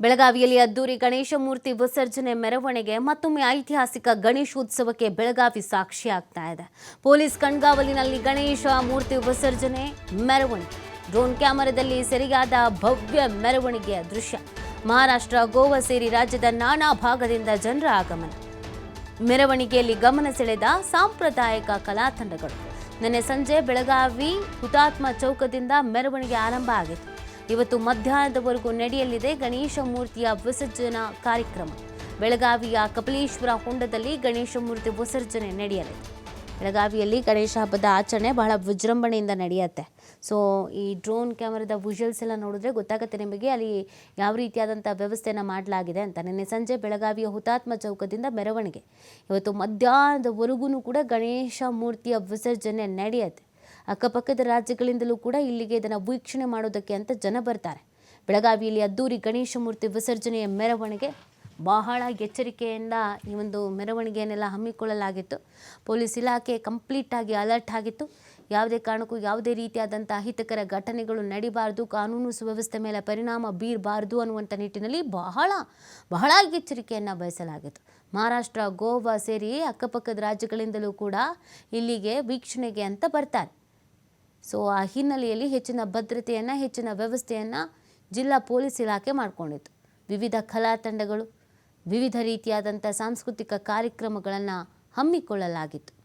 ಬೆಳಗಾವಿಯಲ್ಲಿ ಅದ್ದೂರಿ ಗಣೇಶ ಮೂರ್ತಿ ವಿಸರ್ಜನೆ ಮೆರವಣಿಗೆ, ಮತ್ತೊಮ್ಮೆ ಐತಿಹಾಸಿಕ ಗಣೇಶೋತ್ಸವಕ್ಕೆ ಬೆಳಗಾವಿ ಸಾಕ್ಷಿಯಾಗ್ತಾ ಇದೆ. ಪೊಲೀಸ್ ಕಣ್ಗಾವಲಿನಲ್ಲಿ ಗಣೇಶ ಮೂರ್ತಿ ವಿಸರ್ಜನೆ ಮೆರವಣಿಗೆ. ಡ್ರೋನ್ ಕ್ಯಾಮೆರಾದಲ್ಲಿ ಸೆರೆಯಾದ ಭವ್ಯ ಮೆರವಣಿಗೆಯ ದೃಶ್ಯ. ಮಹಾರಾಷ್ಟ್ರ, ಗೋವಾ ಸೇರಿ ರಾಜ್ಯದ ನಾನಾ ಭಾಗದಿಂದ ಜನರ ಆಗಮನ. ಮೆರವಣಿಗೆಯಲ್ಲಿ ಗಮನ ಸೆಳೆದ ಸಾಂಪ್ರದಾಯಿಕ ಕಲಾತಂಡಗಳು ನಿನ್ನೆ ಸಂಜೆ ಬೆಳಗಾವಿ ಹುತಾತ್ಮ ಚೌಕದಿಂದ ಮೆರವಣಿಗೆ ಆರಂಭ ಆಗಿತ್ತು. ಇವತ್ತು ಮಧ್ಯಾಹ್ನದವರೆಗೂ ನಡೆಯಲಿದೆ ಗಣೇಶ ಮೂರ್ತಿಯ ವಿಸರ್ಜನಾ ಕಾರ್ಯಕ್ರಮ. ಬೆಳಗಾವಿಯ ಕಪಿಲೇಶ್ವರ ಹೊಂಡದಲ್ಲಿ ಗಣೇಶ ಮೂರ್ತಿ ವಿಸರ್ಜನೆ ನಡೆಯಲಿದೆ. ಬೆಳಗಾವಿಯಲ್ಲಿ ಗಣೇಶ ಹಬ್ಬದ ಆಚರಣೆ ಬಹಳ ವಿಜೃಂಭಣೆಯಿಂದ ನಡೆಯುತ್ತೆ. ಸೊ ಈ ಡ್ರೋನ್ ಕ್ಯಾಮರಾದ ವಿಜುವಲ್ಸ್ ಎಲ್ಲ ನೋಡಿದ್ರೆ ಗೊತ್ತಾಗುತ್ತೆ ನಿಮಗೆ ಅಲ್ಲಿ ಯಾವ ರೀತಿಯಾದಂಥ ವ್ಯವಸ್ಥೆಯನ್ನು ಮಾಡಲಾಗಿದೆ ಅಂತ. ನಿನ್ನೆ ಸಂಜೆ ಬೆಳಗಾವಿಯ ಹುತಾತ್ಮ ಚೌಕದಿಂದ ಮೆರವಣಿಗೆ. ಇವತ್ತು ಮಧ್ಯಾಹ್ನದವರೆಗೂ ಕೂಡ ಗಣೇಶ ಮೂರ್ತಿಯ ವಿಸರ್ಜನೆ ನಡೆಯುತ್ತೆ. ಅಕ್ಕಪಕ್ಕದ ರಾಜ್ಯಗಳಿಂದಲೂ ಕೂಡ ಇಲ್ಲಿಗೆ ಇದನ್ನು ವೀಕ್ಷಣೆ ಮಾಡೋದಕ್ಕೆ ಅಂತ ಜನ ಬರ್ತಾರೆ. ಬೆಳಗಾವಿಯಲ್ಲಿ ಅದ್ದೂರಿ ಗಣೇಶ ಮೂರ್ತಿ ವಿಸರ್ಜನೆಯ ಮೆರವಣಿಗೆ ಬಹಳ ಎಚ್ಚರಿಕೆಯಿಂದ ಈ ಒಂದು ಮೆರವಣಿಗೆಯನ್ನೆಲ್ಲ ಹಮ್ಮಿಕೊಳ್ಳಲಾಗಿತ್ತು. ಪೊಲೀಸ್ ಇಲಾಖೆ ಕಂಪ್ಲೀಟಾಗಿ ಅಲರ್ಟ್ ಆಗಿತ್ತು. ಯಾವುದೇ ಕಾರಣಕ್ಕೂ ಯಾವುದೇ ರೀತಿಯಾದಂಥ ಅಹಿತಕರ ಘಟನೆಗಳು ನಡಿಬಾರ್ದು, ಕಾನೂನು ಸುವ್ಯವಸ್ಥೆ ಮೇಲೆ ಪರಿಣಾಮ ಬೀರಬಾರ್ದು ಅನ್ನುವಂಥ ನಿಟ್ಟಿನಲ್ಲಿ ಬಹಳ ಬಹಳ ಎಚ್ಚರಿಕೆಯನ್ನು ವಹಿಸಲಾಗಿತ್ತು ಮಹಾರಾಷ್ಟ್ರ, ಗೋವಾ ಸೇರಿ ಅಕ್ಕಪಕ್ಕದ ರಾಜ್ಯಗಳಿಂದಲೂ ಕೂಡ ಇಲ್ಲಿಗೆ ವೀಕ್ಷಣೆಗೆ ಅಂತ ಬರ್ತಾರೆ. ಸೊ ಆ ಹಿನ್ನೆಲೆಯಲ್ಲಿ ಹೆಚ್ಚಿನ ಭದ್ರತೆಯನ್ನು, ಹೆಚ್ಚಿನ ವ್ಯವಸ್ಥೆಯನ್ನು ಜಿಲ್ಲಾ ಪೊಲೀಸ್ ಇಲಾಖೆ ಮಾಡಿಕೊಂಡಿತ್ತು. ವಿವಿಧ ಕಲಾ ತಂಡಗಳು, ವಿವಿಧ ರೀತಿಯಾದಂಥ ಸಾಂಸ್ಕೃತಿಕ ಕಾರ್ಯಕ್ರಮಗಳನ್ನು ಹಮ್ಮಿಕೊಳ್ಳಲಾಗಿತ್ತು.